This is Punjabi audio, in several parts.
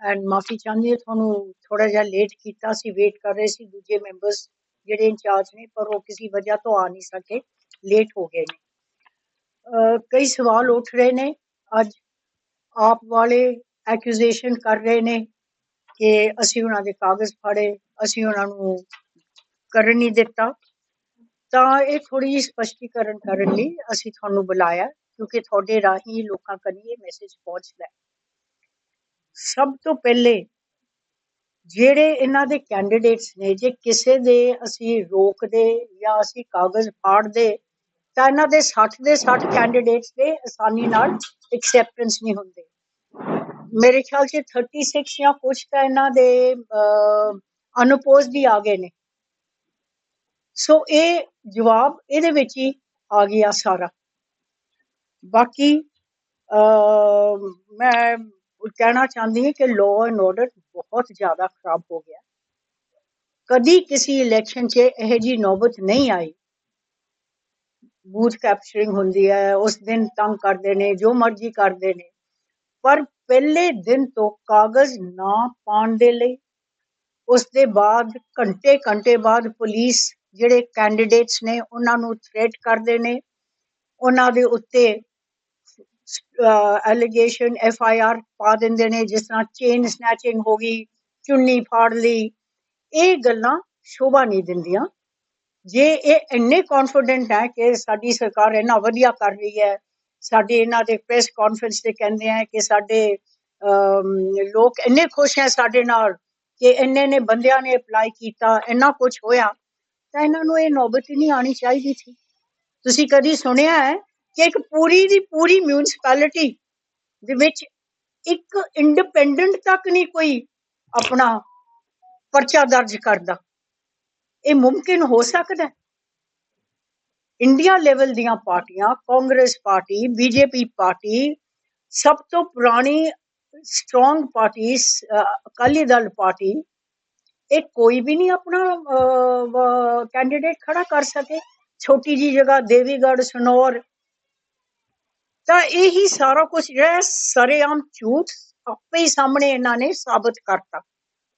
ਐਂਡ ਮਾਫੀ ਚਾਹੁੰਦੀ ਹਾਂ, ਤੁਹਾਨੂੰ ਥੋੜਾ ਜਿਹਾ ਲੇਟ ਕੀਤਾ ਸੀ ਵੇਟ ਕਰ ਰਹੇ ਸੀ ਦੂਜੇ ਮੈਂਬਰਸ ਜਿਹੜੇ ਇੰਚਾਰਜ ਨੇ, ਪਰ ਉਹ ਕਿਸੇ ਵਜ੍ਹਾ ਤੋਂ ਆ ਨਹੀਂ ਸਕੇ ਲੇਟ ਹੋ ਗਏ ਨੇ। ਕਈ ਸਵਾਲ ਉੱਠ ਰਹੇ ਨੇ, ਅੱਜ ਆਪ ਵਾਲੇ ਐਕਿਊਜ਼ੇਸ਼ਨ ਕਰ ਰਹੇ ਨੇ ਕਿ ਅਸੀਂ ਉਹਨਾਂ ਦੇ ਕਾਗਜ਼ ਫਾੜੇ, ਅਸੀਂ ਉਹਨਾਂ ਨੂੰ ਕਰਨ ਨਹੀਂ ਦਿੱਤਾ। ਤਾਂ ਇਹ ਥੋੜੀ ਜਿਹੀ ਸਪਸ਼ਟੀਕਰਨ ਕਰਨ ਲਈ ਅਸੀਂ ਤੁਹਾਨੂੰ ਬੁਲਾਇਆ, ਕਿਉਂਕਿ ਤੁਹਾਡੇ ਰਾਹੀਂ ਲੋਕਾਂ ਕਨੀ ਇਹ ਮੈਸੇਜ ਪਹੁੰਚਦਾ ਹੈ। ਸਭ ਤੋਂ ਪਹਿਲੇ ਜਿਹੜੇ ਇਹਨਾਂ ਦੇ ਕੈਂਡੀਡੇਟਸ ਨੇ ਜੇ ਕਿਸੇ ਦੇ ਅਸੀਂ ਰੋਕਦੇ ਜਾਂ ਅਸੀਂ ਕਾਗਜ਼ ਫਾੜਦੇ ਤਾਂ ਇਹਨਾਂ ਦੇ 60 ਦੇ 60 ਕੈਂਡੀਡੇਟਸ ਦੇ ਆਸਾਨੀ ਨਾਲ ਐਕਸੈਪਟੈਂਸ ਨਹੀਂ ਹੁੰਦੇ। ਮੇਰੇ ਖਿਆਲ 'ਚ 36 ਜਾਂ ਕੁਝ ਤਾਂ ਇਹਨਾਂ ਦੇ ਅਨੁਪੋਜ਼ ਵੀ ਆ ਗਏ ਨੇ। ਸੋ ਇਹ ਜਵਾਬ ਇਹਦੇ ਵਿੱਚ ਹੀ ਆ ਗਿਆ ਸਾਰਾ। ਬਾਕੀ ਅਹ, ਮੈਂ ਕਹਿਣਾ ਚਾਹੁੰਦੀ ਹਾਂ ਕਿ ਲਾਅ ਐਂਡ ਆਰਡਰ ਬਹੁਤ ਜ਼ਿਆਦਾ ਖਰਾਬ ਹੋ ਗਿਆ। ਕਦੀ ਕਿਸੇ ਇਲੈਕਸ਼ਨ 'ਚ ਇਹ ਜੀ ਨੌਬਤ ਨਹੀਂ ਆਈ। ਬੂਥ ਕੈਪਚਰਿੰਗ ਹੁੰਦੀ ਹੈ, ਉਸ ਦਿਨ ਤੰਗ ਕਰਦੇ ਨੇ, ਜੋ ਮਰਜ਼ੀ ਕਰਦੇ ਨੇ। ਪਰ ਪਹਿਲੇ ਦਿਨ ਤੋਂ ਕਾਗਜ਼ ਨਾ ਪਾਉਣ ਦੇ ਲਈ, ਉਸ ਦੇ ਬਾਅਦ, ਘੰਟੇ ਘੰਟੇ ਬਾਅਦ ਪੁਲਿਸ ਜਿਹੜੇ ਕੈਂਡੀਡੇਟਸ ਨੇ, ਉਹਨਾਂ ਨੂੰ ਥ੍ਰੈਟ ਕਰਦੇ ਨੇ। ਉਹਨਾਂ ਦੇ ਉੱਤੇ ਐਲੀਗੇਸ਼ਨ ਐਫ ਆਈ ਆਰ ਪਾ ਦਿੰਦੇ ਨੇ, ਜਿਸ ਤਰ੍ਹਾਂ ਚੇਨ ਸਨੈਚਿੰਗ ਹੋ ਗਈ, ਚੁੰਨੀ ਫਾੜ ਲਈ, ਇਹ ਗੱਲਾਂ ਸ਼ੋਭਾ ਨਹੀਂ ਦਿੰਦੀਆਂ। ਜੇ ਇਹ ਇੰਨੇ ਕੌਨਫੀਡੈਂਟ ਹੈ ਕਿ ਸਾਡੀ ਸਰਕਾਰ ਇੰਨਾ ਵਧੀਆ ਕਰ ਰਹੀ ਹੈ, ਸਾਡੇ ਇਹਨਾਂ ਦੇ ਪ੍ਰੈਸ ਕਾਨਫਰੰਸ ਤੇ ਕਹਿੰਦੇ ਆ ਕਿ ਸਾਡੇ ਲੋਕ ਇੰਨੇ ਖੁਸ਼ ਹੈ ਸਾਡੇ ਨਾਲ ਕਿ ਇੰਨੇ ਨੇ ਬੰਦਿਆਂ ਨੇ ਅਪਲਾਈ ਕੀਤਾ, ਇੰਨਾ ਕੁਝ ਹੋਇਆ, ਤਾਂ ਇਹਨਾਂ ਨੂੰ ਇਹ ਨੌਬਤ ਹੀ ਨਹੀਂ ਆਣੀ ਚਾਹੀਦੀ ਸੀ। ਤੁਸੀਂ ਕਦੀ ਸੁਣਿਆ ਹੈ ਕਿ ਇੱਕ ਪੂਰੀ ਦੀ ਪੂਰੀ ਮਿਊਨਿਸਪੈਲਿਟੀ ਦੇ ਵਿੱਚ ਇੱਕ ਇੰਡੀਪੈਂਡੈਂਟ ਤੱਕ ਨਹੀਂ ਕੋਈ ਆਪਣਾ ਪਰਚਾ ਦਰਜ ਕਰਦਾ। ਇਹ ਮੁਮਕਿਨ ਹੋ ਸਕਦਾ ਹੈ। ਇੰਡੀਆ ਲੈਵਲ ਦੀਆਂ ਪਾਰਟੀਆਂ, ਕਾਂਗਰਸ ਪਾਰਟੀ, ਬੀਜੇਪੀ ਪਾਰਟੀ, ਸਭ ਤੋਂ ਪੁਰਾਣੀ strong party Akali Dal party, ਇਹ ਕੋਈ ਵੀ ਨਹੀਂ ਆਪਣਾ ਕੈਂਡੀਡੇਟ ਖੜਾ ਕਰ ਸਕੇ। ਛੋਟੀ ਜੀ ਜਗ੍ਹਾ ਦੇਵੀਗੜ ਸਨੌਰ ਤਾਂ ਇਹੀ ਸਾਰਾ ਕੁਝ ਜਿਹੜਾ ਹੈ ਸਰੇਆਮ ਝੂਠ ਆਪੇ ਹੀ ਸਾਹਮਣੇ ਇਹਨਾਂ ਨੇ ਸਾਬਤ ਕਰਤਾ।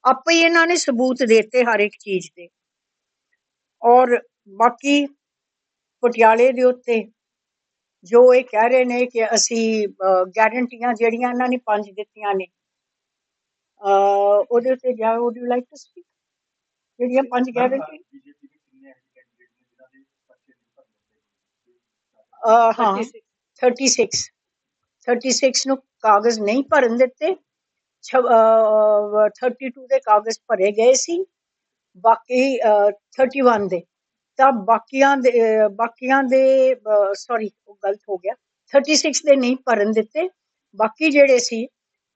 ਆਪੇ ਹੀ ਇਹਨਾਂ ਨੇ ਸਬੂਤ ਦਿੱਤੇ ਹਰ ਇੱਕ ਚੀਜ਼ ਦੇ। ਔਰ ਬਾਕੀ ਪਟਿਆਲੇ ਦੇ ਉੱਤੇ ਜੋ ਇਹ ਕਹਿ ਰਹੇ ਨੇ ਕਿ ਅਸੀਂ ਗਾਰੰਟੀਆਂ ਜਿਹੜੀਆਂ ਇਹਨਾਂ ਨੇ ਪੰਜ ਦਿੱਤੀਆਂ ਨੇ ਅਹ, ਉਹਦੇ ਉੱਤੇ ਜਾ you like to speak? ਜਿਹੜੀਆਂ ਪੰਜ ਗਾਰੰਟੀ ਹਾਂ। 36 36 ਨੂੰ ਕਾਗਜ਼ ਨਹੀਂ ਭਰਨ ਦਿੱਤੇ। ਛ- ਅਹ, 32 ਦੇ ਕਾਗਜ਼ ਭਰੇ ਗਏ ਸੀ। ਬਾਕੀ ਅਹ, 31 ਦੇ। ਤਾਂ ਬਾਕੀਆਂ ਦੇ ਬਾਕੀਆਂ ਦੇ ਸੌਰੀ ਉਹ ਗਲਤ ਹੋ ਗਿਆ। 36 ਦੇ ਨਹੀਂ ਭਰਨ ਦਿੱਤੇ। ਬਾਕੀ ਜਿਹੜੇ ਸੀ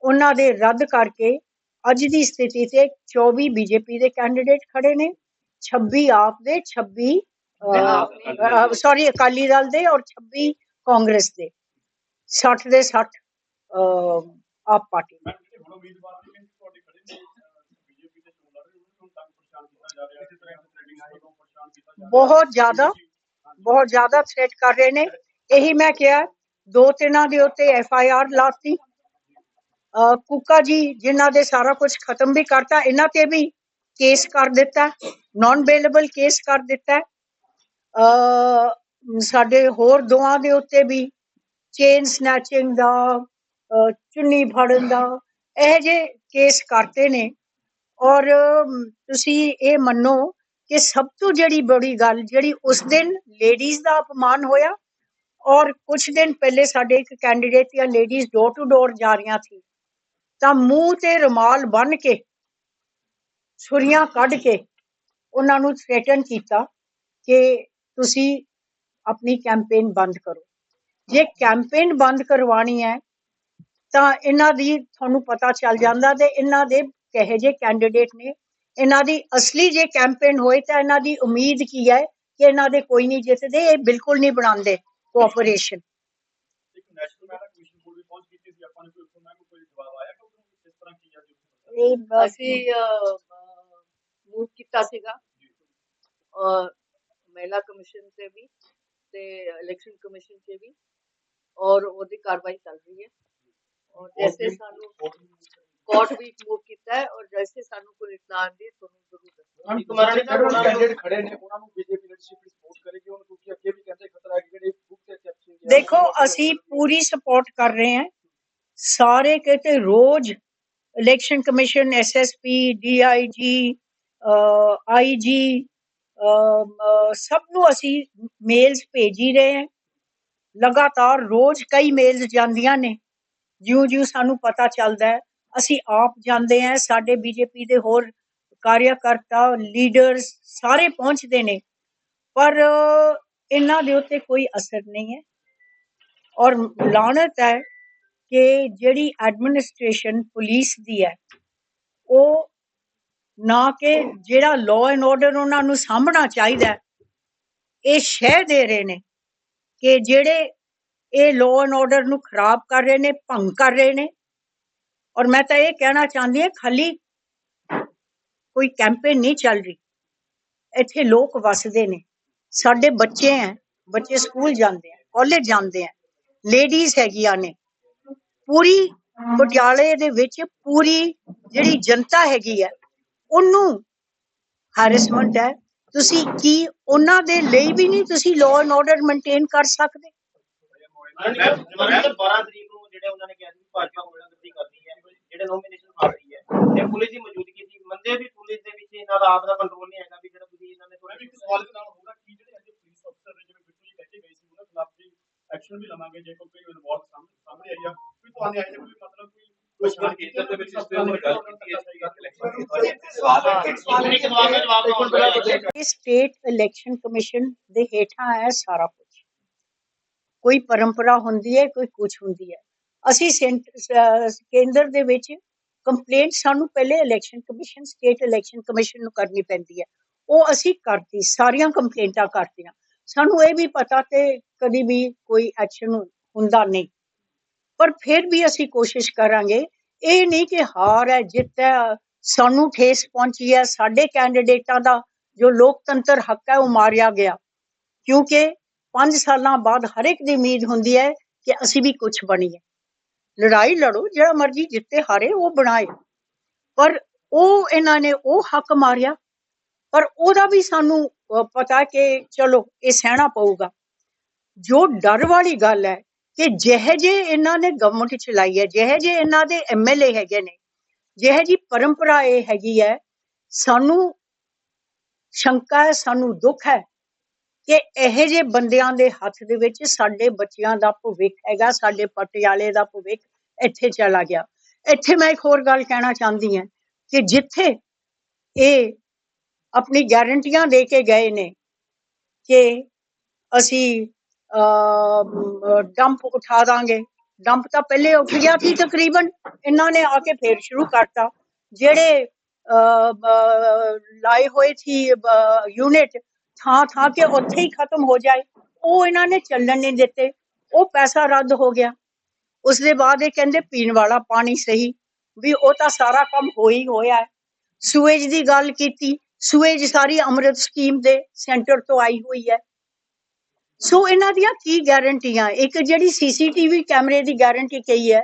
ਉਹਨਾਂ ਦੇ ਰੱਦ ਕਰਕੇ ਅੱਜ ਦੀ ਸਥਿਤੀ ਤੇ 24 ਬੀਜੇਪੀ ਦੇ ਕੈਂਡੀਡੇਟ ਖੜੇ ਨੇ। 26 ਆਪ ਦੇ 26 ਸੌਰੀ ਅਕਾਲੀ ਦਲ ਦੇ ਔਰ 26 ਕਾਂਗਰਸ ਦੇ। 60 ਦੇ 60 ਅਹ, ਆਪ ਪਾਰਟੀ ਦੇ। ਬਹੁਤ ਜ਼ਿਆਦਾ ਬਹੁਤ ਜ਼ਿਆਦਾ ਥ੍ਰੈਟ ਕਰ ਰਹੇ ਨੇ। ਇਹੀ ਮੈਂ ਕਿਹਾ ਦੋ ਤਿੰਨਾਂ ਦੇ ਉੱਤੇ ਐਫ ਆਈ ਆਰ ਲਾਤੀ। ਕੁੱਕਾ ਜੀ ਜਿਨ੍ਹਾਂ ਦੇ ਸਾਰਾ ਕੁਝ ਖਤਮ ਵੀ ਕਰਤਾ ਇਹਨਾਂ ਤੇ ਵੀ ਕੇਸ ਕਰ ਦਿੱਤਾ ਨਾਨ ਬੇਲੇਬਲ ਕੇਸ ਕਰ ਦਿੱਤਾ। ਸਾਡੇ ਹੋਰ ਦੋਆਂ ਦੇ ਉੱਤੇ ਵੀ ਚੇਨ ਸਨੈਚਿੰਗ ਦਾ ਚੁੰਨੀ ਫੜਨ ਦਾ ਇਹ ਜੇ ਕੇਸ ਕਰਤੇ ਨੇ। ਔਰ ਤੁਸੀਂ ਇਹ ਮੰਨੋ ਕਿ ਸਭ ਤੋਂ ਜਿਹੜੀ ਬੜੀ ਗੱਲ, ਜਿਹੜੀ ਉਸ ਦਿਨ ਲੇਡੀਜ਼ ਦਾ ਅਪਮਾਨ ਹੋਇਆ ਔਰ ਕੁਝ ਦਿਨ ਪਹਿਲੇ ਸਾਡੇ ਇੱਕ ਕੈਂਡੀਡੇਟ ਜਾਂ ਲੇਡੀਜ਼ ਡੋਰ ਟੂ ਡੋਰ ਜਾ ਰਹੀਆਂ ਸੀ, ਤਾਂ ਮੂੰਹ ਤੇ ਰੁਮਾਲ ਬੰਨ ਕੇ ਛੁਰੀਆਂ ਕੱਢ ਕੇ ਉਹਨਾਂ ਨੂੰ ਥ੍ਰੈਟਨ ਕੀਤਾ ਕਿ ਤੁਸੀਂ ਆਪਣੀ ਕੈਂਪੇਨ ਬੰਦ ਕਰੋ। ਜੇ ਕੈਂਪੇਨ ਬੰਦ ਕਰਵਾਣੀ ਹੈ ਤਾਂ ਇਹਨਾਂ ਦੀ ਤੁਹਾਨੂੰ ਪਤਾ ਚੱਲ ਜਾਂਦਾ ਤੇ ਇਹਨਾਂ ਦੇ ਕਹੇ ਜੇ ਕੈਂਡੀਡੇਟ ਨੇ। ਇਹਨਾਂ ਦੀ ਅਸਲੀ ਜੇ ਕੈਂਪੇਨ ਹੋਏ ਤਾਂ ਇਹਨਾਂ ਦੀ ਉਮੀਦ ਕੀ ਹੈ ਕਿ ਇਹਨਾਂ ਦੇ ਕੋਈ ਨਹੀਂ ਜਿੱਤਦੇ ਇਹ ਬਿਲਕੁਲ ਨਹੀਂ ਬਣਾਉਂਦੇ ਕੋਆਪਰੇਸ਼ਨ ਇੱਕ ਨੈਸ਼ਨਲ ਮੈਰਾ ਕਮਿਸ਼ਨ ਕੋਲ ਵੀ ਪਹੁੰਚ ਕੀਤੀ ਸੀ ਆਪਾਂ ਨੇ ਕੋਈ ਉਹਨਾਂ ਨੂੰ ਕੋਈ ਜਵਾਬ ਆਇਆ ਕਿ ਉਹਨੂੰ ਕਿਸ ਤਰ੍ਹਾਂ ਕੀ ਜਾਂਦੀ ਉੱਥੇ ਇਹ ਬਸ ਅਸੀਂ ਮੂਵ ਕੀਤਾ ਸੀਗਾ। ਔਰ ਮਹਿਲਾ ਕਮਿਸ਼ਨ ਤੇ ਵੀ। ਤੇ ਇਲੈਕਸ਼ਨ ਕਮਿਸ਼ਨ ਤੇ ਵੀ ਔਰ ਉਹਦੀ ਕਾਰਵਾਈ ਚੱਲ ਰਹੀ ਹੈ। ਔਰ ਜੈਸੇ ਸਾਨੂੰ ਸਪੌਟ ਵੀ ਮੂਵ ਕੀਤਾ ਹੈ ਔਰ ਜੈਸੇ ਸਾਨੂੰ ਕੋਈ ਇਤਲਾਹ ਆਉਂਦੀ ਹੈ ਤੁਹਾਨੂੰ ਜ਼ਰੂਰ ਦੱਸਾਂਗੇ ਇੱਕ ਮਹਾਰਾਣੀ ਸਾਹਿਬ ਉਹਨਾਂ ਕੈਂਡੀਡੇਟ ਖੜੇ ਨੇ ਉਹਨਾਂ ਨੂੰ ਬੀਜੇਪੀ ਲੀਡਰਸ਼ਿਪ ਸਪੋਰਟ ਕਰੇਗੀ। ਉਹਨਾਂ ਕਿਉਂਕਿ ਅੱਗੇ ਵੀ ਕਹਿੰਦੇ ਖਤਰਾ ਹੈ ਕਿ ਜਿਹੜੇ ਬੁੱਕ ਤੇ ਕੈਪਸ਼ਨ ਦੇਖੋ ਅਸੀਂ ਪੂਰੀ ਸਪੋਰਟ ਕਰ ਰਹੇ ਹਾਂ। ਸਾਰੇ ਕਿਤੇ ਰੋਜ਼ election commission SSP DIG IG ਸਭ ਨੂੰ ਅਸੀਂ ਮੇਲਸ ਭੇਜ ਹੀ ਰਹੇ ਹਾਂ। ਲਗਾਤਾਰ ਰੋਜ਼ ਕਈ ਮੇਲਸ ਜਾਂਦੀਆਂ ਨੇ। ਜਿਉਂ-ਜਿਉਂ ਸਾਨੂੰ ਪਤਾ ਚੱਲਦਾ ਹੈ, ਅਸੀਂ ਆਪ ਜਾਂਦੇ ਹਾਂ, ਸਾਡੇ ਬੀਜੇਪੀ ਦੇ ਹੋਰ ਕਾਰਿਆਕਰਤਾ ਲੀਡਰਸ ਸਾਰੇ ਪਹੁੰਚਦੇ ਨੇ। ਪਰ, ਇਹਨਾਂ ਦੇ ਉੱਤੇ ਕੋਈ ਅਸਰ ਨਹੀਂ ਹੈ। ਔਰ ਲਾਣਤ ਹੈ ਕਿ ਜਿਹੜੀ ਐਡਮਿਨਿਸਟ੍ਰੇਸ਼ਨ ਪੁਲਿਸ ਦੀ ਹੈ, ਉਹ ਨਾ ਕਿ ਜਿਹੜਾ ਲਾਅ ਐਂਡ ਆਰਡਰ ਉਹਨਾਂ ਨੂੰ ਸਾਂਭਣਾ ਚਾਹੀਦਾ ਇਹ ਸ਼ਹਿ ਦੇ ਰਹੇ ਨੇ ਕਿ ਜਿਹੜੇ ਇਹ ਲਾਅ ਐਂਡ ਆਰਡਰ ਨੂੰ ਖਰਾਬ ਕਰ ਰਹੇ ਨੇ, ਭੰਗ ਕਰ ਰਹੇ ਨੇ। ਔਰ ਮੈਂ ਤਾਂ ਇਹ ਕਹਿਣਾ ਚਾਹੁੰਦੀ ਹਾਂ, ਖਾਲੀ ਕੋਈ ਕੈਂਪੇਨ ਨਹੀਂ ਚੱਲ ਰਹੀ। ਇੱਥੇ ਲੋਕ ਵਸਦੇ ਨੇ। ਸਾਡੇ ਬੱਚੇ ਹੈ ਬੱਚੇ ਸਕੂਲ ਜਾਂਦੇ ਆ ਕਾਲਜ ਜਾਂਦੇ ਆ ਲੇਡੀਜ਼ ਹੈਗੀਆਂ ਨੇ। ਪੂਰੀ ਪਟਿਆਲੇ ਦੇ ਵਿੱਚ ਪੂਰੀ ਜਿਹੜੀ ਜਨਤਾ ਹੈਗੀ ਹੈ ਉਹਨੂੰ ਹੈਰੈਸਮੈਂਟ ਹੈ। ਤੁਸੀਂ ਕੀ ਉਹਨਾਂ ਦੇ ਲਈ ਵੀ ਨਹੀਂ ਤੁਸੀਂ ਲਾਅ ਐਂਡ ਆਰਡਰ ਮੇਨਟੇਨ ਕਰ ਸਕਦੇ? ਜਮਾਨਾ 12 ਤਰੀਕ ਨੂੰ ਜਿਹੜੇ ਉਹਨਾਂ ਨੇ ਕਿਹਾ ਸੀ ਭਾਜਪਾ ਹੋਣਾ ਗੱਡੀ ਕਰਨੀ ਹੈ ਜਿਹੜੇ ਨੋਮੀਨੇਸ਼ਨ ਮਾਰ ਰਹੀ ਹੈ ਇਹ ਪੁਲਿਸ ਦੀ ਮੌਜੂਦਗੀ ਸੀ ਮੰਦੇ ਵੀ ਪੁਲਿਸ ਦੇ ਵਿੱਚ ਇਹਨਾਂ ਦਾ ਆਪ ਦਾ ਕੰਟਰੋਲ ਨਹੀਂ ਹੈਗਾ ਵੀ ਜਿਹੜਾ ਤੁਸੀਂ ਇਹਨਾਂ ਨੇ ਮੈਂ ਵੀ ਸਵਾਲ ਦੇ ਨਾਲ ਹੋਊਗਾ ਕਿ ਜਿਹੜੇ ਅੱਜ ਪੁਲਿਸ ਅਫਸਰ ਨੇ ਜਿਵੇਂ ਬਿੱਟੂ ਜੀ ਕਹਿ ਕੇ ਗਏ ਸੀ ਉਹਨਾਂ ਖਿਲਾਫ ਵੀ ਐਕਸ਼ਨ ਵੀ ਲਵਾਂਗੇ ਜੇ ਕੋਈ ਇਨਵੋਲਵ ਸਾਹਮਣੇ ਆਈ ਆ। ਕੋਈ ਤੁਹਾਨੂੰ ਆਏ ਕੋਈ ਮਤਲਬ ਕੋਈ ਨਾ ਕੇਂਦਰ ਦੇ ਵਿੱਚ ਇਸ ਤੇ ਉਹਨੇ ਗੱਲ ਇਹ ਸਟੇਟ ਇਲੈਕਸ਼ਨ ਕਮਿਸ਼ਨ ਦੇ ਹੇਠਾਂ ਹੈ ਸਾਰਾ ਕੁਝ। ਕੋਈ ਪਰੰਪਰਾ ਹੁੰਦੀ ਹੈ ਕੋਈ ਕੁਝ ਹੁੰਦੀ ਹੈ। ਅਸੀਂ ਕੇਂਦਰ ਦੇ ਵਿੱਚ ਕੰਪਲੇਂਟ ਸਾਨੂੰ ਪਹਿਲੇ election commission state election commission ਨੂੰ ਕਰਨੀ ਪੈਂਦੀ ਹੈ। ਉਹ ਅਸੀਂ ਕਰਤੀ ਸਾਰੀਆਂ ਕੰਪਲੇਂਟਾਂ ਕਰਤੀਆਂ ਸਾਨੂੰ ਇਹ ਵੀ ਪਤਾ ਤੇ ਕਦੀ ਵੀ ਕੋਈ ਐਕਸ਼ਨ ਹੁੰਦਾ ਨਹੀਂ। ਪਰ ਫਿਰ ਵੀ ਅਸੀਂ ਕੋਸ਼ਿਸ਼ ਕਰਾਂਗੇ ਇਹ ਨਹੀਂ ਕਿ ਹਾਰ ਹੈ ਜਿੱਤ ਹੈ ਸਾਨੂੰ ਠੇਸ ਪਹੁੰਚੀ ਹੈ, ਸਾਡੇ ਕੈਂਡੀਡੇਟਾਂ ਦਾ ਜੋ ਲੋਕਤੰਤਰ ਹੱਕ ਹੈ ਉਹ ਮਾਰਿਆ ਗਿਆ। ਕਿਉਂਕਿ 5 ਸਾਲਾਂ ਬਾਅਦ ਹਰ ਇੱਕ ਦੀ ਉਮੀਦ ਹੁੰਦੀ ਹੈ ਕਿ ਅਸੀਂ ਵੀ ਕੁਝ ਬਣੀਏ। ਲੜਾਈ ਲੜੋ, ਜਿਹੜਾ ਮਰਜ਼ੀ ਜਿੱਤੇ ਹਾਰੇ, ਉਹ ਬਣਾਏ। ਪਰ ਉਹ, ਇਹਨਾਂ ਨੇ ਉਹ ਹੱਕ ਮਾਰਿਆ। ਪਰ ਉਹਦਾ ਵੀ ਸਾਨੂੰ ਪਤਾ ਕਿ ਚਲੋ, ਇਹ ਸਹਿਣਾ ਪਊਗਾ। ਜੋ ਡਰ ਵਾਲੀ ਗੱਲ ਹੈ ਕਿ ਜਿਹੇ ਜੇ ਇਹਨਾਂ ਨੇ ਗਵਰਨਮੈਂਟ ਚਲਾਈ ਹੈ, ਜਿਹੇ ਜੇ ਇਹਨਾਂ ਦੇ ਐਮਐਲਏ ਹੈਗੇ ਨੇ ਜਿਹੇ ਜੀ ਪਰੰਪਰਾ ਇਹ ਹੈਗੀ ਹੈ, ਸਾਨੂੰ ਸ਼ੰਕਾ ਹੈ, ਸਾਨੂੰ ਦੁੱਖ ਹੈ ਕਿ ਇਹੋ ਜਿਹੇ ਬੰਦਿਆਂ ਦੇ ਹੱਥ ਦੇ ਵਿੱਚ ਸਾਡੇ ਬੱਚਿਆਂ ਦਾ ਭਵਿੱਖ ਹੈਗਾ, ਸਾਡੇ ਪਟਿਆਲੇ ਦਾ ਭਵਿੱਖ ਇੱਥੇ ਚਲਾ ਗਿਆ। ਇੱਥੇ ਮੈਂ ਇੱਕ ਹੋਰ ਗੱਲ ਕਹਿਣਾ ਚਾਹੁੰਦੀ ਹਾਂ ਕਿ ਜਿੱਥੇ ਇਹ ਆਪਣੀ ਗਾਰੰਟੀਆਂ ਦੇ ਕੇ ਗਏ ਨੇ ਕਿ ਅਸੀਂ ਡੰਪ ਉਠਾ ਦਾਂਗੇ ਡੰਪ ਤਾਂ ਪਹਿਲੇ ਉੱਠ ਗਿਆ ਸੀ, ਤਕਰੀਬਨ ਇਹਨਾਂ ਨੇ ਆ ਕੇ ਫੇਰ ਸ਼ੁਰੂ ਕਰਤਾ। ਜਿਹੜੇ ਲਾਏ ਹੋਏ ਸੀ ਯੂਨਿਟ ਥਾਂ ਥਾਂ ਕੇ ਉੱਥੇ ਹੀ ਖਤਮ ਹੋ ਜਾਏ, ਉਹ ਇਹਨਾਂ ਨੇ ਚੱਲਣ ਨਹੀਂ ਦਿੱਤੇ। ਉਹ ਪੈਸਾ ਰੱਦ ਹੋ ਗਿਆ। ਉਸ ਦੇ ਬਾਅਦ ਇਹ ਕਹਿੰਦੇ ਪੀਣ ਵਾਲਾ ਪਾਣੀ ਸਹੀ, ਵੀ ਉਹ ਤਾਂ ਸਾਰਾ ਕੰਮ ਹੋ ਹੀ ਹੋਇਆ ਹੈ। ਸੂਏਜ ਦੀ ਗੱਲ ਕੀਤੀ। ਸੂਏਜ ਸਾਰੀ ਅੰਮ੍ਰਿਤ ਸਕੀਮ ਦੇ ਸੈਂਟਰ ਤੋਂ ਆਈ ਹੋਈ ਹੈ। ਸੋ ਇਹਨਾਂ ਦੀਆਂ ਕੀ ਗਾਰੰਟੀਆਂ ਇੱਕ ਜਿਹੜੀ ਸੀਸੀਟੀਵੀ ਕੈਮਰੇ ਦੀ ਗਾਰੰਟੀ ਕਹੀ ਹੈ,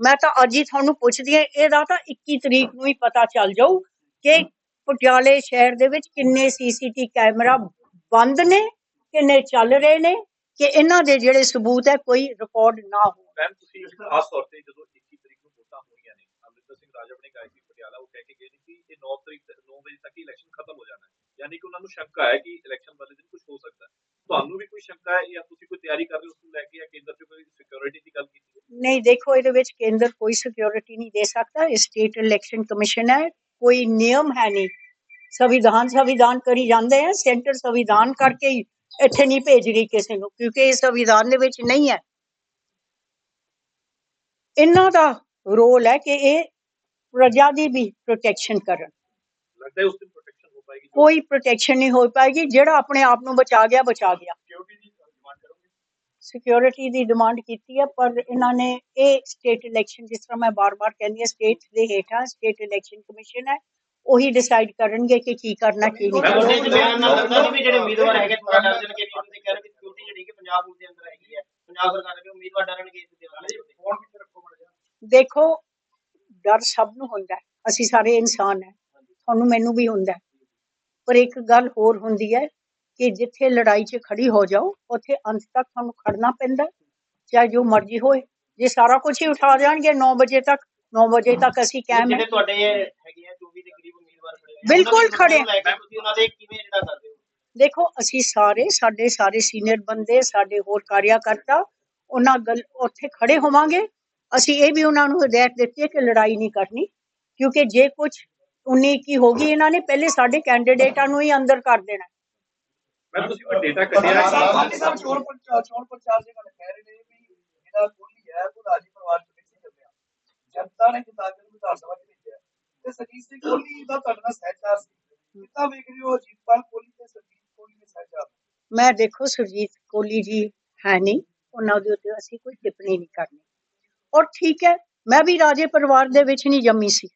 ਮੈਂ ਤਾਂ ਅੱਜ ਹੀ ਤੁਹਾਨੂੰ ਪੁੱਛਦੀ ਹਾਂ, ਇਹਦਾ ਤਾਂ 21 ਤਰੀਕ ਨੂੰ ਹੀ ਪਤਾ ਚੱਲ ਜਾਊ ਕਿ ਪਟਿਆਲੇ ਸ਼ਹਿਰ ਦੇ ਵਿੱਚ ਕਿੰਨੇ ਸੀਸੀਟੀ ਕੈਮਰਾ ਬੰਦ ਨੇ, ਕਿੰਨੇ ਚੱਲ ਰਹੇ ਨੇ, ਕਿ ਇਹਨਾਂ ਦੇ ਜਿਹੜੇ ਸਬੂਤ ਹੈ ਕੋਈ ਰਿਕਾਰਡ ਨਾ ਹੋ ਮੈਮ ਤੁਸੀਂ ਖਾਸ ਤੌਰ ਤੇ ਜਦੋਂ 21 ਤਰੀਕ ਨੂੰ ਵੋਟਾਂ ਹੋਈਆਂ ਨੇ ਅਮਰਿੰਦਰ ਸਿੰਘ ਰਾਜਾ ਆਪਣੇ ਗਾਇਕੀ ਪਟਿਆਲਾ ਉਹ ਕਹਿ ਕੇ ਗਏ ਨੇ ਕਿ ਇਹ 9 ਤਰੀਕ 9 ਵਜੇ ਤੱਕ ਇਲੈਕਸ਼ਨ ਖਤਮ ਹੋ ਜਾਣਾ ਹੈ। ਯਾਨੀ ਕਿ ਉਹਨਾਂ ਨੂੰ ਸ਼ੰਕਾ ਹੈ ਕਿ ਇਲੈਕਸ਼ਨ ਵਾਲੇ ਦਿਨ ਕੁਝ ਹੋ ਸਕਦਾ ਹੈ। ਤੁਹਾਨੂੰ ਵੀ ਕੋਈ ਸ਼ੰਕਾ ਹੈ ਜਾਂ ਤੁਸੀਂ ਕੋਈ ਤਿਆਰੀ ਕਰ ਰਹੇ ਹੋ ਉਸ ਨੂੰ ਲੈ ਕੇ ਜਾਂ ਕੇਂਦਰ 'ਚ ਕੋਈ ਸਿਕਿਉਰਿਟੀ ਦੀ ਗੱਲ ਕੀਤੀ ਹੈ ਨਹੀਂ ਦੇਖੋ ਇਹਦੇ ਵਿੱਚ ਕੇਂਦਰ ਕੋਈ ਸਿਕਿਉਰਿਟੀ ਨਹੀਂ ਦੇ ਸਕਦਾ। ਇਹ ਸਟੇਟ ਇਲੈਕਸ਼ਨ ਕਮਿਸ਼ਨ ਹੈ। ਕੋਈ ਨਿਯਮ ਹੈ ਨਹੀਂ। ਸੰਵਿਧਾਨ ਸੰਵਿਧਾਨ ਕਰੀ ਜਾਂਦੇ ਆ ਸੈਂਟਰ ਸੰਵਿਧਾਨ ਕਰਕੇ ਹੀ ਇੱਥੇ ਨਹੀਂ ਭੇਜ ਰਹੀ ਕਿਸੇ ਨੂੰ ਕਿਉਂਕਿ ਇਹ ਸੰਵਿਧਾਨ ਦੇ ਵਿੱਚ ਨਹੀਂ ਹੈ। ਇਹਨਾਂ ਦਾ ਰੋਲ ਹੈ ਕਿ ਇਹ ਪ੍ਰਜਾ ਦੀ ਵੀ ਪ੍ਰੋਟੈਕਸ਼ਨ ਕਰਨ। ਲੱਗਦਾ ਉਸ ਦਿਨ ਪ੍ਰੋਟੈਕਸ਼ਨ ਹੋ ਪਾਏਗੀ ਕੋਈ ਪ੍ਰੋਟੈਕਸ਼ਨ ਨਹੀਂ ਹੋ ਪਾਏਗੀ ਜਿਹੜਾ ਆਪਣੇ ਆਪ ਨੂੰ ਬਚਾ ਗਿਆ ਬਚਾ ਗਿਆ। ਸਿਕਿਉਰਿਟੀ ਦੀ ਡਿਮਾਂਡ ਕਰੋਗੇ? ਸਿਕਿਉਰਿਟੀ ਦੀ ਡਿਮਾਂਡ ਕੀਤੀ ਹੈ ਪਰ ਇਹਨਾਂ ਨੇ ਇਹ ਸਟੇਟ ਇਲੈਕਸ਼ਨ ਜਿਸ ਤਰ੍ਹਾਂ ਮੈਂ ਬਾਰ-ਬਾਰ ਕਹਿੰਦੀ ਹਾਂ ਸਟੇਟ ਦੇ ਹੇਠਾਂ ਸਟੇਟ ਇਲੈਕਸ਼ਨ ਕਮਿਸ਼ਨ ਹੈ ਉਹੀ ਡਿਸਾਈਡ ਕਰਨਗੇ ਕਿ ਕੀ ਕਰਨਾ ਕੀ ਨਹੀਂ ਮੈਂ ਕਰਨਾ। ਉਹਦੇ ਚ ਬਿਆਨ ਨਾਲ ਦੱਸਦਾ ਵੀ ਜਿਹੜੇ ਉਮੀਦਵਾਰ ਹੈਗੇ ਥੋੜਾ ਡਰ ਜਾਣਗੇ ਵੀ ਉਹਦੇ ਕਹਿ ਰਹੇ ਕਿ ਸਿਕਿਉਰਿਟੀ ਜਿਹੜੀ ਕਿ ਪੰਜਾਬ ਪੁਲਿਸ ਦੇ ਅੰਦਰ ਹੈਗੀ ਹੈ ਪੰਜਾਬ ਸਰਕਾਰ ਦੇ ਉਮੀਦਵਾਰ ਡਰਨਗੇ ਇਸ ਦੇ ਨਾਲ। ਫੋਨ ਕਿੱਥੇ ਰੱਖੋ ਮੜ ਜਾ ਦੇਖੋ ਡਰ ਸਭ ਨੂੰ ਹੁੰਦਾ ਹੈ ਅਸੀਂ ਸਾਰੇ ਇਨਸਾਨ ਹੈ ਤੁਹਾਨੂੰ ਮੈਨੂੰ ਵੀ ਹੁੰਦਾ ਹੈ। ਪਰ ਇੱਕ ਗੱਲ ਹੋਰ ਹੁੰਦੀ ਹੈ ਕਿ ਜਿੱਥੇ ਲੜਾਈ 'ਚ ਖੜੀ ਹੋ ਜਾਓ ਉੱਥੇ ਅੰਤ ਤੱਕ ਤੁਹਾਨੂੰ ਖੜਨਾ ਪੈਂਦਾ ਚਾਹੇ ਜੋ ਮਰਜ਼ੀ ਹੋਏ ਜੇ ਸਾਰਾ ਕੁਝ ਹੀ ਉਠਾ ਜਾਣਗੇ 9 ਵਜੇ ਤੱਕ 9 ਵਜੇ ਤੱਕ ਅਸੀਂ ਕਾਇਮ ਜਿਹੜੇ ਹੈ ਤੁਹਾਡੇ ਹੈਗੇ ਆ 24 ਦੇ ਕਰੀਬ ਉਮੀਦਵਾਰ ਖੜੇ ਹੋਏ ਆ, ਬਿਲਕੁਲ ਖੜੇ ਆ। ਲੈ ਕੇ ਤੁਸੀਂ ਉਹਨਾਂ ਦੇ ਕਿਵੇਂ ਜਿਹੜਾ ਕਰਦੇ ਹੋ? ਦੇਖੋ ਅਸੀਂ ਸਾਰੇ ਸਾਡੇ ਸਾਰੇ ਸੀਨੀਅਰ ਬੰਦੇ ਸਾਡੇ ਹੋਰ ਕਾਰਿਆਕਰਤਾ ਉਹਨਾਂ ਗੱਲ ਉੱਥੇ ਖੜੇ ਹੋਵਾਂਗੇ। ਅਸੀਂ ਇਹ ਵੀ ਉਹਨਾਂ ਨੂੰ ਹਦਾਇਤ ਦਿੱਤੀ ਹੈ ਕਿ ਲੜਾਈ ਨਹੀਂ ਕਰਨੀ ਕਿਉਂਕਿ ਜੇ ਕੁਝ 19 ਕੀ ਹੋਗੀ ਇਹਨਾਂ ਨੇ ਪਹਿਲੇ ਸਾਡੇ ਕੈਂਡੀਡੇਟਾਂ ਨੂੰ ਹੀ ਅੰਦਰ ਕਰ ਦੇਣਾ। ਹੈ। ਮੈਂ ਤੁਸੀਂ ਕੋਈ ਡੇਟਾ ਕੱਢਿਆ ਸਾਹਿਬ ਕਿ ਸਾਹਿਬ ਚੋਣ ਪ੍ਰਚਾਰ ਚੋਣ ਪ੍ਰਚਾਰ ਦੇ ਨਾਲ ਕਹਿ ਰਹੇ ਨੇ ਵੀ ਜਿਹੜਾ ਕੋਹਲੀ ਹੈ ਉਹ ਰਾਜੀ ਪਰਿਵਾਰ ਚ ਨਹੀਂ ਸੀ ਚੱਲਿਆ। ਜਨਤਾ ਨੇ ਜਿਤਾ ਕੇ ਉਹਨੂੰ ਵਿਧਾਨ ਸਭਾ ਚ ਭੇਜਿਆ। ਤੇ ਸਰਜੀਤ ਸਿੰਘ ਕੋਹਲੀ ਦਾ ਤੁਹਾਡੇ ਨਾਲ ਸਹਿਚਾਰ ਸੀ। ਕਿੱਦਾਂ ਵੇਖ ਰਹੇ ਹੋ ਅਜੀਤਪਾਲ ਕੋਹਲੀ ਤੇ ਸਰਜੀਤ ਕੋਹਲੀ ਦੇ ਸਹਿਚਾਰ? ਮੈਂ ਦੇਖੋ ਸੁਰਜੀਤ ਕੋਹਲੀ ਜੀ ਹੈ ਨਹੀਂ ਉਹਨਾਂ ਦੇ ਉੱਤੇ ਅਸੀਂ ਕੋਈ ਟਿੱਪਣੀ ਨਹੀਂ ਕਰਨੀ। ਔਰ ਠੀਕ ਹੈ ਮੈਂ ਵੀ ਰਾਜੇ ਪਰਿਵਾਰ ਦੇ ਵਿੱਚ ਨਹੀਂ ਜੰਮੀ ਸੀ।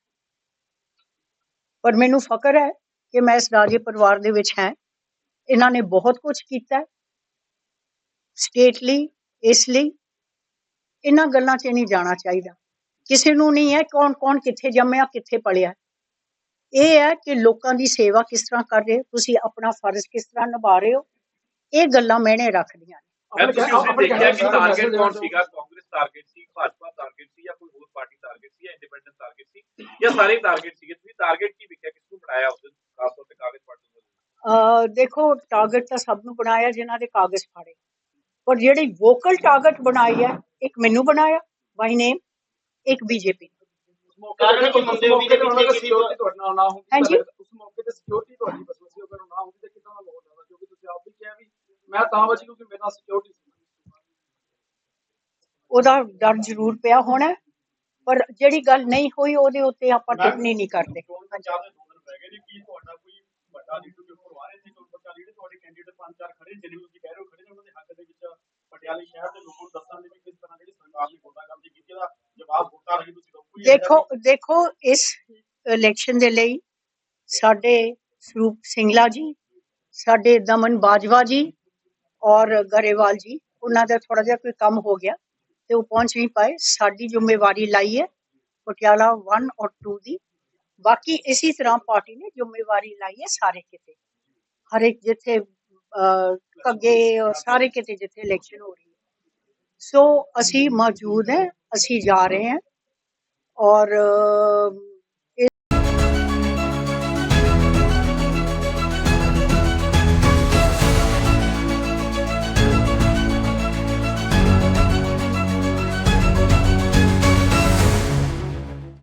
ਪਰ ਮੈਨੂੰ ਫਖਰ ਹੈ ਕਿ ਮੈਂ ਇਸ ਰਾਜੇ ਪਰਿਵਾਰ ਦੇ ਵਿੱਚ ਹਾਂ। ਇਹਨਾਂ ਨੇ ਬਹੁਤ ਕੁਝ ਕੀਤਾ। ਸਟੇਟ ਲਈ ਇਸ ਲਈ ਇਹਨਾਂ ਗੱਲਾਂ 'ਚ ਨਹੀਂ ਜਾਣਾ ਚਾਹੀਦਾ। ਕਿਸੇ ਨੂੰ ਨਹੀਂ ਹੈ ਕੌਣ ਕੌਣ ਕਿੱਥੇ ਜੰਮਿਆ ਕਿੱਥੇ ਪਲਿਆ। ਇਹ ਹੈ ਕਿ ਲੋਕਾਂ ਦੀ ਸੇਵਾ ਕਿਸ ਤਰ੍ਹਾਂ ਕਰ ਰਹੇ ਤੁਸੀਂ ਆਪਣਾ ਫਰਜ਼ ਕਿਸ ਤਰ੍ਹਾਂ ਨਿਭਾ ਰਹੇ ਹੋ? ਇਹ ਗੱਲਾਂ ਮੈਨੇ ਰੱਖਦੀਆਂ ਨੇ। ਤੁਸੀਂ ਉਸੇ ਦੇਖਿਆ ਕਿ ਟਾਰਗੇਟ ਕੌਣ ਸੀਗਾ? ਕਾਂਗਰਸ ਟਾਰਗੇਟ ਸੀ ਭਾਜਪਾ ਟਾਰਗੇਟ ਸੀ ਜਾਂ ਕੋਈ ਹੋਰ ਪਾਰਟੀ ਟਾਰਗੇਟ ਸੀ ਜਾਂ ਇੰਡੀਪੈਂਡੈਂਟ ਟਾਰਗੇਟ ਸੀ? ਜਾਂ ਸਾਰੇ ਟਾਰਗੇਟ ਸੀਗੇ? ਤੁਸੀਂ ਟਾਰਗੇਟ ਕੀ ਵਿਖਿਆ? ਕਿਸ ਨੂੰ ਬਣਾਇਆ ਉਸ ਦਿਨ? ਖਾਸ ਤੌਰ ਤੇ ਕਾਗਜ਼ ਪਾਰਟੀ ਨੂੰ ਅਹ ਦੇਖੋ ਟਾਰਗੇਟ ਤਾਂ ਸਭ ਨੂੰ ਬਣਾਇਆ ਜਿਨ੍ਹਾਂ ਦੇ ਕਾਗਜ਼ ਫਾੜੇ। ਪਰ ਜਿਹੜੀ ਵੋਕਲ ਟਾਰਗੇਟ ਬਣਾਈ ਹੈ ਇੱਕ ਮੈਨੂੰ ਬਣਾਇਆ ਬਾਈ ਨੇਮ ਇੱਕ ਬੀਜੇਪੀ ਕਾਰਨ ਕੀ ਮੰਨਦੇ ਹੋ ਵੀ ਇਹਦੇ ਪਿੱਛੇ ਕਿਸੇ ਸਿਕਿਉਰਿਟੀ ਤੁਹਾਡੇ ਨਾਲ ਨਾ ਹੁੰਦੀ ਹਾਂਜੀ। ਤਾਂ ਉਸ ਮੌਕੇ ਤੇ ਸਿਕਿਉਰਿਟੀ ਤੁਹਾਡੀ ਬਸਵਾ ਸੀ ਅਗਰ ਨਾ ਹੁੰਦੀ ਤਾਂ ਕਿੰਨਾ ਦਾ ਮਾਹੌਲ ਹੁੰਦਾ ਕਿਉਂਕਿ ਤੁਸੀਂ ਆਪ ਵੀ ਕਿਹਾ ਵੀ ਮੈਂ ਤਾਂ ਬਚੀ ਕਿਉਂਕਿ ਮੇਰੇ ਨਾਲ ਸਿਕਿਉਰਿਟੀ ਸੀ। ਉਹਦਾ ਡਰ ਜ਼ਰੂਰ ਪਿਆ ਹੋਣਾ। ਪਰ ਜਿਹੜੀ ਗੱਲ ਨਹੀਂ ਹੋਈ ਉਹਦੇ ਉੱਤੇ ਆਪਾਂ ਟਿੱਪਣੀ ਨਹੀਂ ਕਰਦੇ। ਦੇਖੋ ਦੇਖੋ ਇਸ ਇਲੈਕਸ਼ਨ ਦੇ ਲਈ ਸਾਡੇ ਸਰੂਪ ਸਿੰਗਲਾ ਜੀ ਸਾਡੇ ਦਮਨ ਬਾਜਵਾ ਜੀ ਔਰ ਗਰੇਵਾਲ ਜੀ ਉਹਨਾਂ ਦਾ ਥੋੜਾ ਜਿਹਾ ਕੋਈ ਕੰਮ ਹੋ ਗਿਆ। ਤੇ ਉਹ ਪਹੁੰਚ ਨਹੀਂ ਪਾਏ। ਸਾਡੀ ਜ਼ਿੰਮੇਵਾਰੀ ਲਾਈ ਹੈ ਪਟਿਆਲਾ 1 ਔਰ 2 ਦੀ। ਬਾਕੀ ਇਸੇ ਤਰ੍ਹਾਂ ਪਾਰਟੀ ਨੇ ਜ਼ਿੰਮੇਵਾਰੀ ਲਾਈ ਹੈ ਸਾਰੇ ਕਿਤੇ। ਹਰ ਇੱਕ ਜਿੱਥੇ ਅੱਗੇ ਔਰ ਸਾਰੇ ਕਿਤੇ ਜਿੱਥੇ ਇਲੈਕਸ਼ਨ ਹੋ ਰਹੀ ਹੈ। ਸੋ ਅਸੀਂ ਮੌਜੂਦ ਹੈ, ਅਸੀਂ ਜਾ ਰਹੇ ਹਾਂ ਔਰ